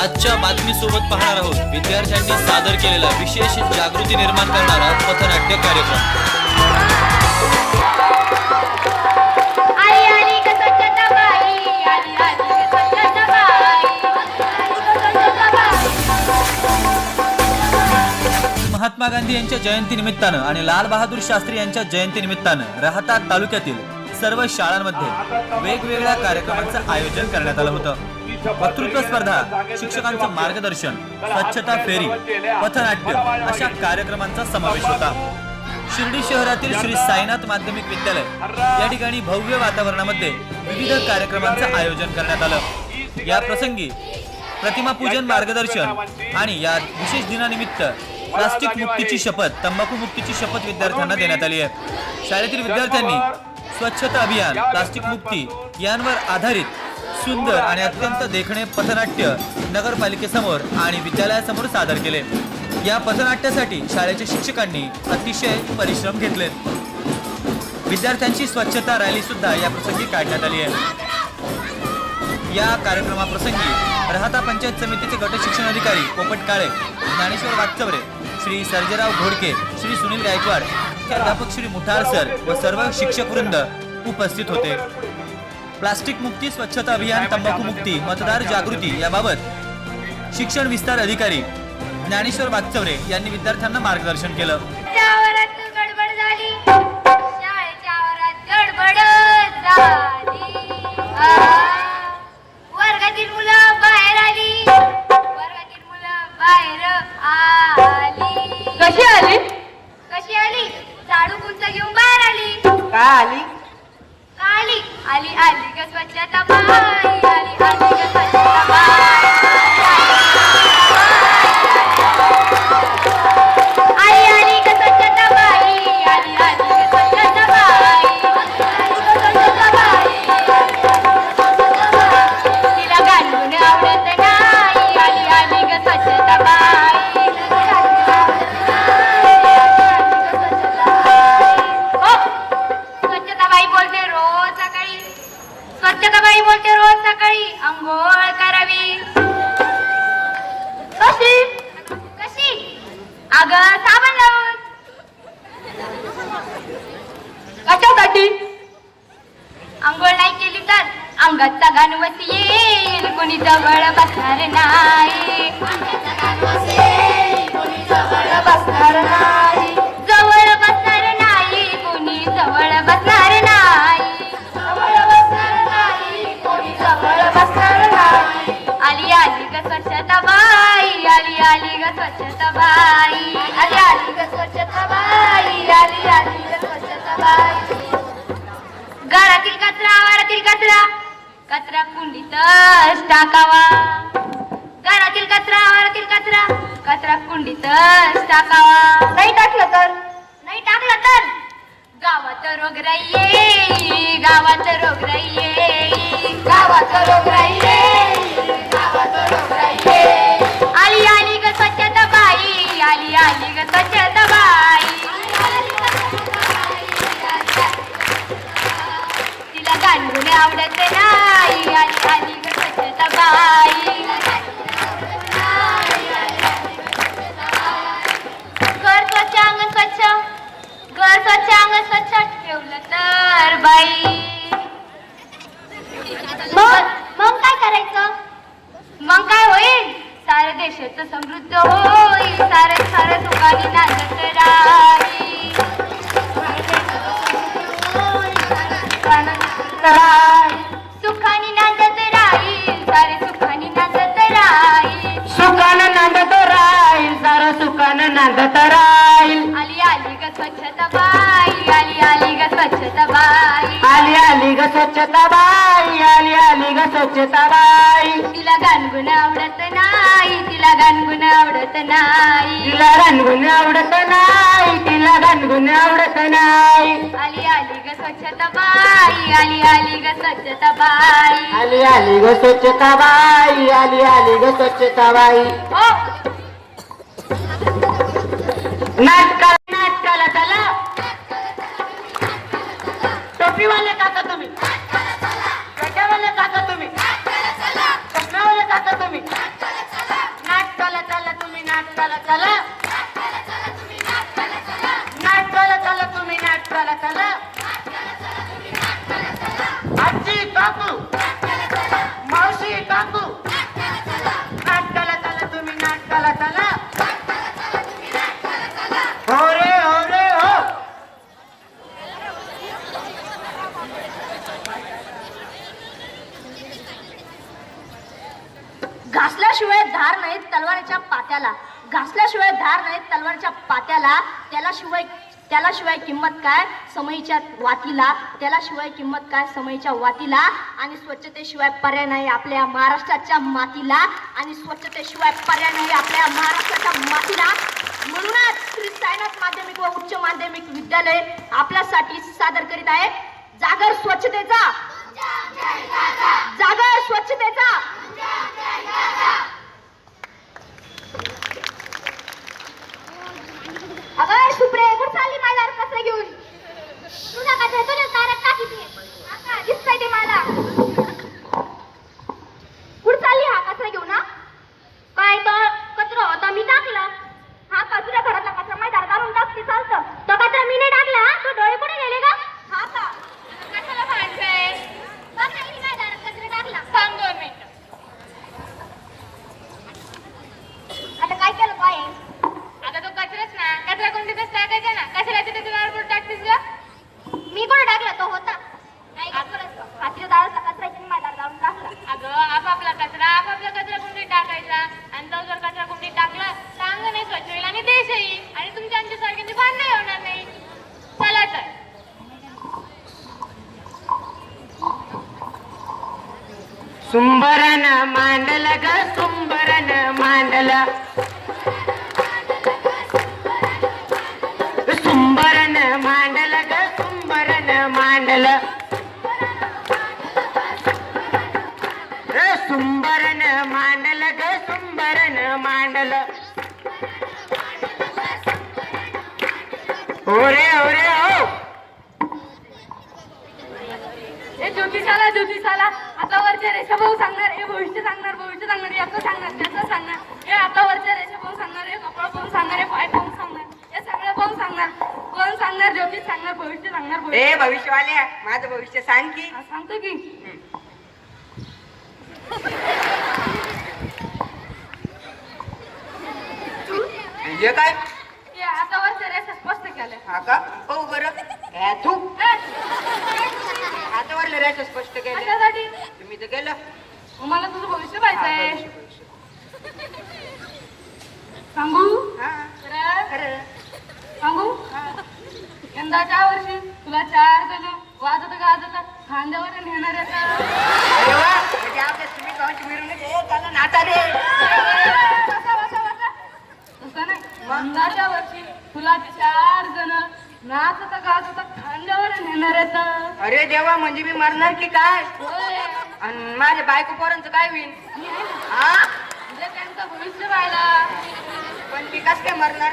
आजच्या बातमीसोबत पाहणार आहोत विद्यार्थ्यांनी सादर केलेला विशेष जागृती निर्माण करणारा पथनाट्य कार्यक्रम. महात्मा गांधी यांच्या जयंती निमित्तानं आणि लाल बहादूर शास्त्री यांच्या जयंती निमित्तानं राहता तालुक्यातील सर्व शाळांमध्ये वेगवेगळ्या कार्यक्रमांचं आयोजन करण्यात आलं होतं. वक्तृत्व स्पर्धा शिक्षकांचं मार्गदर्शन स्वच्छता फेरी पथनाट्य अशा कार्यक्रमांचा समावेश होता. शिर्डी शहरातील श्री साईनाथ माध्यमिक विद्यालय या ठिकाणी भव्य वातावरणामध्ये विविध कार्यक्रमांचं आयोजन करण्यात आलं. या प्रसंगी प्रतिमा पूजन मार्गदर्शन आणि या विशेष दिनानिमित्त प्लास्टिक मुक्तीची शपथ तंबाखू मुक्तीची शपथ विद्यार्थ्यांना देण्यात आली आहे. शाळेतील विद्यार्थ्यांनी स्वच्छता अभियान प्लास्टिक मुक्ती यांवर आधारित सुंदर आणि अत्यंत देखणे पथनाट्य नगरपालिकेसमोर आणि विद्यालयासमोर सादर केले. या पथनाट्यासाठी शाळेच्या शिक्षकांनी अतिशय परिश्रम घेतले. विद्यार्थ्यांची स्वच्छता रॅली सुद्धा या प्रसंगी काढण्यात आली आहे. या कार्यक्रमाप्रसंगी राहता पंचायत समितीचे गट शिक्षण अधिकारी पोपट काळे ज्ञानेश्वर वागचवरे श्री सर्जेराव घोडके श्री सुनील गायकवाड प्राध्यापक श्री मुठार सर व सर्व शिक्षक वृंद उपस्थित होते. प्लास्टिक मुक्ती स्वच्छता अभियान तंबाखू मुक्ती मतदार जागृती याबाबत शिक्षण विस्तार अधिकारी ज्ञानेश्वर वागचवरे यांनी विद्यार्थ्यांना मार्गदर्शन केलं. गडबड झाली का आली. आली आली. आली ग स्वच्छता अंगात येईल कोणी जवळ बसणार नाही बसणार नाही जवळ बसणार नाही कोणी जवळ बसणार नाही. जवळ बसणार नाही कोणी जवळ बसणार नाही. आली आली ग स्वच्छता बाई आली आली ग स्वच्छता बाई. आली आली ग स्वच्छता बाई आली आली. टाकावा. घरातील कचरा आवारातील कचरा कचरा कुंडीतच टाकावा. देशाचं समृद्ध होईल सारे सारे सुखाने नांदत राहील सुखाने नांदत राहील सारे सुखाने नांदत राहील सुखानं नांदत राहील सारं सुखानं नांदत राहील आली आली ग स्वच्छता बाई आली आली ग स्वच्छता बाई. आली आली ग स्वच्छता बाई आली आली ग स्वच्छता बाई. गाणगुण आवडत नाही तिला गाणगुण आवडत नाही. तिला रंगून आवडत नाही तिला रंगून आवडत नाही. आली आली ग स्वच्छता बाई आली आली ग स्वच्छता बाई. आली आली ग स्वच्छता बाई आली आली ग स्वच्छता बाई. ओ नाटकाला नाटकाला चला. टोपीवाले काका नाटकाला चला. नाटकाला चला तुम्ही नाटकाला चला आजी काकू घासल्याशिवाय धार नाहीत तलवारीच्या पात्याला. त्याला शिवाय त्याला शिवाय किंमत काय? समयीच्या वातीला. त्याला शिवाय किंमत काय? समयीच्या वातीला. आणि स्वच्छतेशिवाय पर्याय नाही आपल्या महाराष्ट्राच्या मातीला. आणि स्वच्छतेशिवाय पर्याय नाही आपल्या महाराष्ट्राच्या मातीला. म्हणूनच श्री साईनाथ माध्यमिक व उच्च माध्यमिक विद्यालय आपल्यासाठी सादर करीत आहे. जागर स्वच्छतेचा अगं सुप्रे कुठं चालली माझ्यावर कचरा घेऊन तुझा कचरा तुझ्या दारात टाकी ती आता दिसतंय ते मला कुठं चालली हा कचरा घेऊन हा काय तर कचरा होता मी टाकला हा का तुझ्या घरातला कचरा माझ्या दारात आणून टाकते चालतं तो कचरा मी नाही टाकला हा? तो डोळे कुठे गेले का हा का कशाला भांडतोय बघ ना, हिने माझ्या दारात कचरा टाकला थांब दोन मिनिटं आता काय केलं काय आता तो कचराच ना कचरा कोणतीच टाकायचा ना कशाला तिथे तुला आडबोट टाकतीस ग मी कुठे टाकला तो होता नाही का परत हातीच्या दारातला कचरा इथे माझ्या दारात आणून टाकला अगं आपापला कचरा आपापला कचरा कुंडीत टाकायचा आणि तो जर कचरा कुंडीत टाकला तर अंग नाही स्वच्छ होईल आणि देश येईल आणि तुमच्या आमच्यासारख्यांची भांडणं होणार नाही चला तर सुंबरन मांडल ग सुंबरन मांडल. सुंबरन मांडल ग सुंबरन मांडल. रे सुंबरन मांडल ग सुंबरन मांडल. हो रे हो रे हो ज्योतिषाला ज्योतिषाला वरच्या रेषा भाऊ सांगणार हे भविष्य सांगणार भविष्य सांगणार याचं सांगणार त्याचं सांगणार. हे आता वरच्या रेषा भाऊ सांगणार हे कपडा पाहून सांगणार हे पाय पाहून सांगणार हे सगळं पाहून सांगणार. कोण सांगणार? ज्योतिष सांगणार भविष्य सांगणार ए भविष्यवाले माझं भविष्य सांग की. हा, सांगतो की. हे काय? हे आता वरच्या रेषा स्पष्ट केल्या हा का? पाहू बरं. हे तू. आता वरलं राहायचं स्पष्ट केलं. कशासाठी? तुम्ही तर गेलं मला तुझं भविष्य पाहिजे आहे. सांगू? खरं? सांगू? यंदाच्या वर्षी तुला चार जण वाजत गाजत खांद्यावर नेणार येतात अरे वा, म्हणजे आपल्या तुम्ही गावाची मिरवणूक आहे, चला नाचा रे बसा, बसा, बसा. तसं नाही. यंदाच्या वर्षी तुला ते चार जण खांद्यावर नेणार अरे देवा म्हणजे मी मरणार की काय? होय. आणि माझ्या बायको पोरांचं काय होईल? मी आहे ना. हा? म्हणजे त्यांचं भविष्य पाहिला पण मी कस काय मरणार?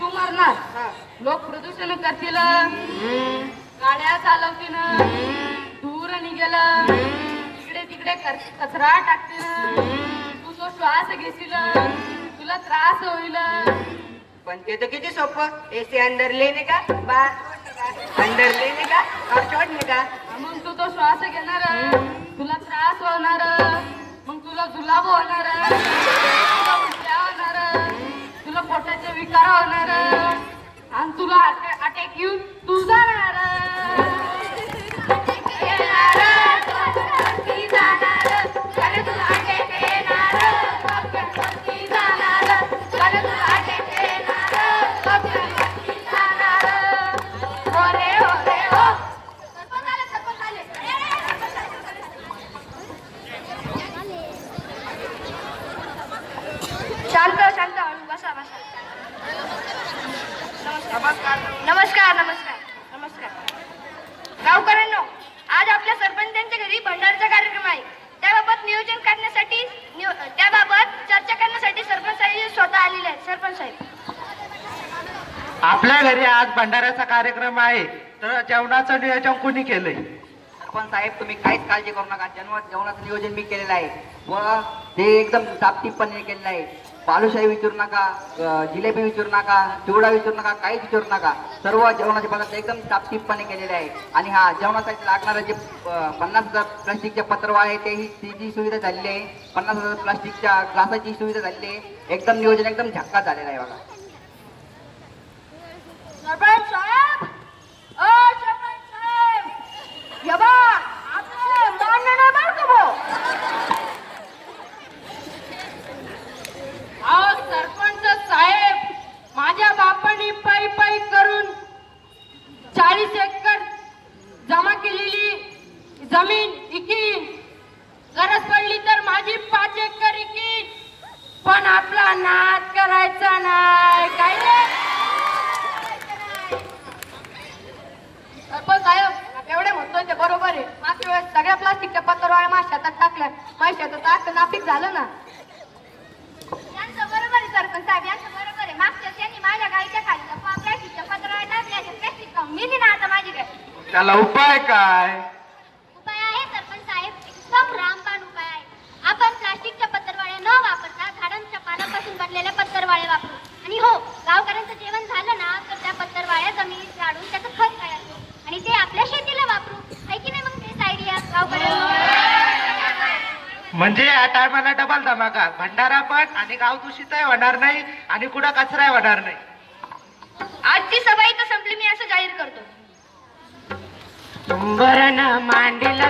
तू मरणार. हा. लोक प्रदूषण करतील. हम्म, गाड्या चालवतील. हम्म, धूर निघेल. हम्म, तिकडे तिकडे कर- कचरा टाकतील. तू तो श्वास घेशील. तुला त्रास होईल. पण ते तर किती सोपं? एसी अंदर लेने का? बाहर अंदर लेने का? और छोड़ने का? मग तू तो श्वास घेणार तुला त्रास होणार मग तुला जुलाब होणार तुला उलट्या होणार तुला पोटाचे विकार होणार आणि तुला अटॅक येऊन तू जाणार नमस्कार नमस्कार. नमस्कार. गावकऱ्यांनो आज आपल्या सरपंचांच्या घरी भंडारचा कार्यक्रम आहे. त्याबाबत नियोजन करण्यासाठी नियो- त्याबाबत चर्चा करण्यासाठी सरपंच साहेब स्वतः आलेले आहेत. सरपंच साहेब. आपल्या घरी आज भंडाऱ्याचा कार्यक्रम आहे. तर जेवणाचं नियोजन कोणी केलंय? सरपंच साहेब तुम्ही काहीच काळजी करू नका. जेवण जेवणाचं नियोजन मी केलेलं आहे. व ते एकदम टापटीपणे केलेलं आहे. बालुशाही विचारू नका जिलेबी विचारू नका चिवडा विचारू नका काहीच विचारू नका. सर्व जेवणाचे पदार्थ एकदम टापटीपणे केलेले आहे. आणि हा जेवणासाठी लागणारे जे पन्नास हजार प्लास्टिकचे पत्र आहे तेही तिची सुविधा झालेली आहे. पन्नास हजार प्लास्टिकच्या ग्लासाची सुविधा झालेली आहे. एकदम नियोजन एकदम झक्का झालेला आहे बघा. साहेब ओ सरपंच साहेब हे बा आपलं मान्य नाही बरं का भाऊ अहो सरपंच साहेब माझ्या बापाने पायी पायी करून चाळीस एकर जमा केलेली जमीन इकीन गरज पडली तर माझी पाच एकर इकीन पण आपला नाद करायचा नाही काय रे सरपंच साहेब एवढे म्हणतोय ते बरोबर आहे मागच्या वेळेस सगळ्या प्लास्टिकच्या पत्रावळ्या माझ्या शेतात टाकल्या माझ्या शेतात टाकलं नापीक झालं ना? यांचं बरोबर आहे सरपंच साहेब यांचं बरोबर आहे. मागच्या त्यांनी माझ्या गाईच्या खाली प्लास्टिकच्या पत्रावर टाकल्या प्लास्टिक खाऊन मिली ना आता माझी गाय. त्याला उपाय काय उपाय आहे सरपंच साहेब एकदम रामबाण उपाय आहे आपण प्लास्टिकच्या पत्रवाळ्या न वापरता झाडांच्या पानापासून बनलेल्या पत्रवाळ्या वापरू आणि हो गावकऱ्यांचं जेवण झालं ना तर त्या पत्रवाळ्या जमिनीत झाडून त्याचं खत तयार करू आणि ते आपल्या शेतीला वापरू आहे की नाही मग तेच आयडिया गावकऱ्यांना म्हणजे या टायमाला डबल धमाका. भंडारा पण आणि गाव दूषितही होणार नाही आणि कुठं कचराही होणार नाही. आजची सभा इथं संपली मी असं जाहीर करतो. मांडलं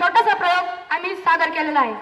छोटासा प्रयोग आम्ही सादर केलेला आहे.